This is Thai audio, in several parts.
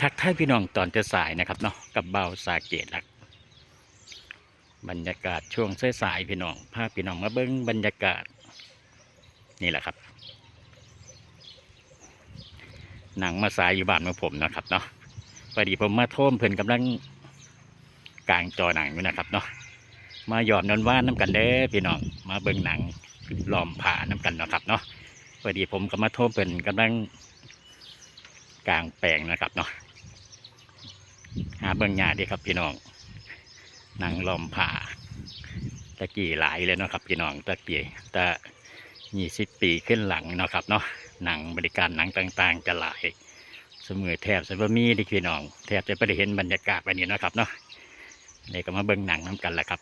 ทักทายพี่น้องตอนจะสายนะครับเนาะกับเบาสาเกตลัก บรรยากาศช่วงสายๆพี่น้องพาพี่น้องมาเบิ้งบรรยากาศนี่แหละครับ หนังมาสายอยู่บ้านของผมนะครับเนาะพอดีผมมาโทมเพิ่นกำลังกลางจอหนังอยู่นะครับเนาะมาหยอดนอนว่านน้ำกันเด้พี่น้องมาเบิ่งหนังล้อมผ่าน้ำกันนะครับเนาะพอดีผมก็มาโทมเพิ่นกำลังกลางแปลงนะครับเนาะาเบิ่งหญ้าดีครับพี่น้องหนังล้อมผ่าตะกี้หลายเลยเนาะครับพี่น้องตะกี้ตะยี่สิบปีขึ้นหลังเนาะครับเนาะหนังบริการหนังต่างๆ จะหลายเสมอแทบจะบ่มีดิพี่น้อง แทบจะไม่ได้เห็นบรรยากาศแบบนี้เนาะครับเนาะนี่ก็มาเบิ่งหนังน้กันแหละครับ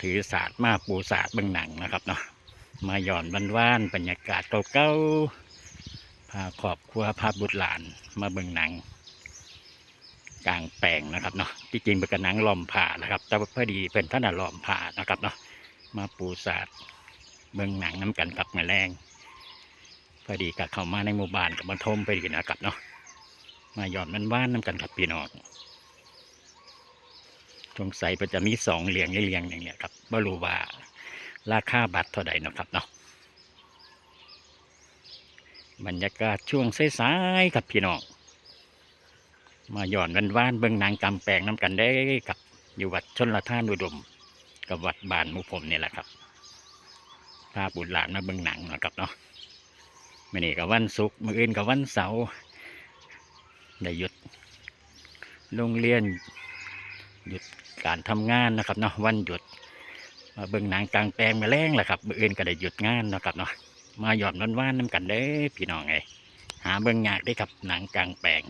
ถือศาสตร์มาปูศาสตร์เบิ่งหนังนะครับเนาะมาหย่อนวันว่านบรรยากาศเก่าๆพาครอบครัวพาบุตรหลานมาเบิ่งหนัง กลางแปลงนะครับเนาะที่จริงเป็นกระนังล้อมผ่านะครับ แต่พอดีเป็นท่านล้อมผ่านะครับเนาะมาปูศาสตร์เบิ่งหนังน้กันกับแมลงพอดีกับเข้ามาในหมู่บ้านกับมาทมไปดีนะครับเนาะมาหยอดมันว่านน้ำกันกับพี่น้องสงสัยมันจะมีสองเหลียงเลียงอย่างเนี้ยครับไม่รู้ว่าราคาบัตรเท่าใดนะครับเนาะบรรยากาศช่วงสายๆกับพี่น้อง มาหย่อนวันว่านเบิ่งนางกำแปลงน้ำกันได้กับอยู่วัดชนละท่านอุดม กับวัดบานมู่ผมนี่แหละครับพาบุตรหลานมาเบิ่งหนังนะครับเนาะมื่อนี้กับวันศุกร์มื่ออื่นกับวันเสาร์ได้หยุดโรงเรียนหยุดการทำงานนะครับเนาะวันหยุดมาเบิ่งหนังกลางแปลงมาแรงแหละครับมื่ออื่นก็ได้หยุดงานนะครับเนาะมาหย่อนวันว่านน้ำกันเด้พี่น้องไงหาเบิ่งยากได้ครับหนังกลางแปลง